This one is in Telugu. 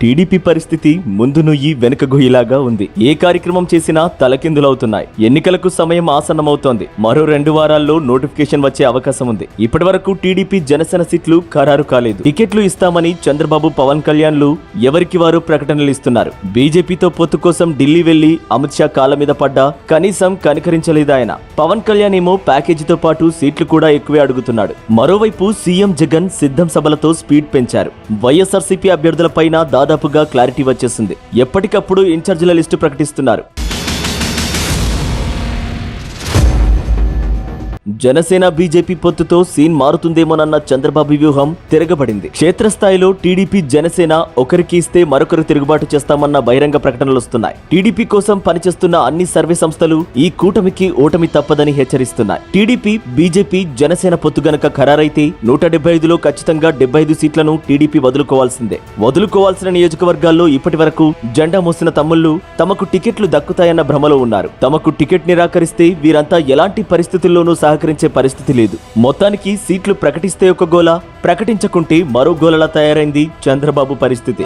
టీడీపీ పరిస్థితి ముందు నుయ్యి వెనుకగొయ్యిలాగా ఉంది. ఏ కార్యక్రమం చేసినా తలకిందులవుతున్నాయి. ఎన్నికలకు సమయం ఆసన్నమవుతోంది. మరో రెండు వారాల్లో నోటిఫికేషన్ వచ్చే అవకాశం ఉంది. ఇప్పటి వరకు టీడీపీ జనసేన సీట్లు ఖరారు కాలేదు. టికెట్లు ఇస్తామని చంద్రబాబు పవన్ కళ్యాణ్లు ఎవరికి వారు ప్రకటనలు ఇస్తున్నారు? బీజేపీతో పొత్తు కోసం ఢిల్లీ వెళ్ళి అమిత్ షా కాళ్ళ మీద పడ్డా? కనీసం కనికరించలేదు ఆయన. పవన్ కళ్యాణ్ ఏమో ప్యాకేజీతో పాటు సీట్లు కూడా ఎక్కువే అడుగుతున్నాడు. మరోవైపు సీఎం జగన్ సిద్ధం సభలతో స్పీడ్ పెంచారు. వైఎస్ఆర్సీపీ అభ్యర్థులపైన దాదాపుగా క్లారిటీ వచ్చేసింది. ఎప్పటికప్పుడు ఇన్ఛార్జీల లిస్టు ప్రకటిస్తున్నారు. జనసేన బీజేపీ పొత్తుతో సీన్ మారుతుందేమోనన్న చంద్రబాబు వ్యూహం తిరగబడింది. క్షేత్రస్థాయిలో టీడీపీ జనసేన ఒకరికి ఇస్తే మరొకరు తిరుగుబాటు చేస్తామన్న బహిరంగ ప్రకటనలు వస్తున్నాయి. టీడీపీ కోసం పనిచేస్తున్న అన్ని సర్వే సంస్థలు ఈ కూటమికి ఓటమి తప్పదని హెచ్చరిస్తున్నాయి. టీడీపీ బీజేపీ జనసేన పొత్తు గనక ఖరారైతే నూట డెబ్బై ఐదులో ఖచ్చితంగా డెబ్బై ఐదు సీట్లను టీడీపీ వదులుకోవాల్సిందే. వదులుకోవాల్సిన నియోజకవర్గాల్లో ఇప్పటి వరకు జెండా మోసిన తమ్ముళ్ళు తమకు టికెట్లు దక్కుతాయన్న భ్రమలో ఉన్నారు. తమకు టికెట్ నిరాకరిస్తే వీరంతా ఎలాంటి పరిస్థితుల్లోనూ సహ సహకరించే పరిస్థితి లేదు. మొత్తానికి సీట్లు ప్రకటిస్తే ఒక గోల ప్రకటించకుంటే మరో గోలలా తయారైంది చంద్రబాబు పరిస్థితి.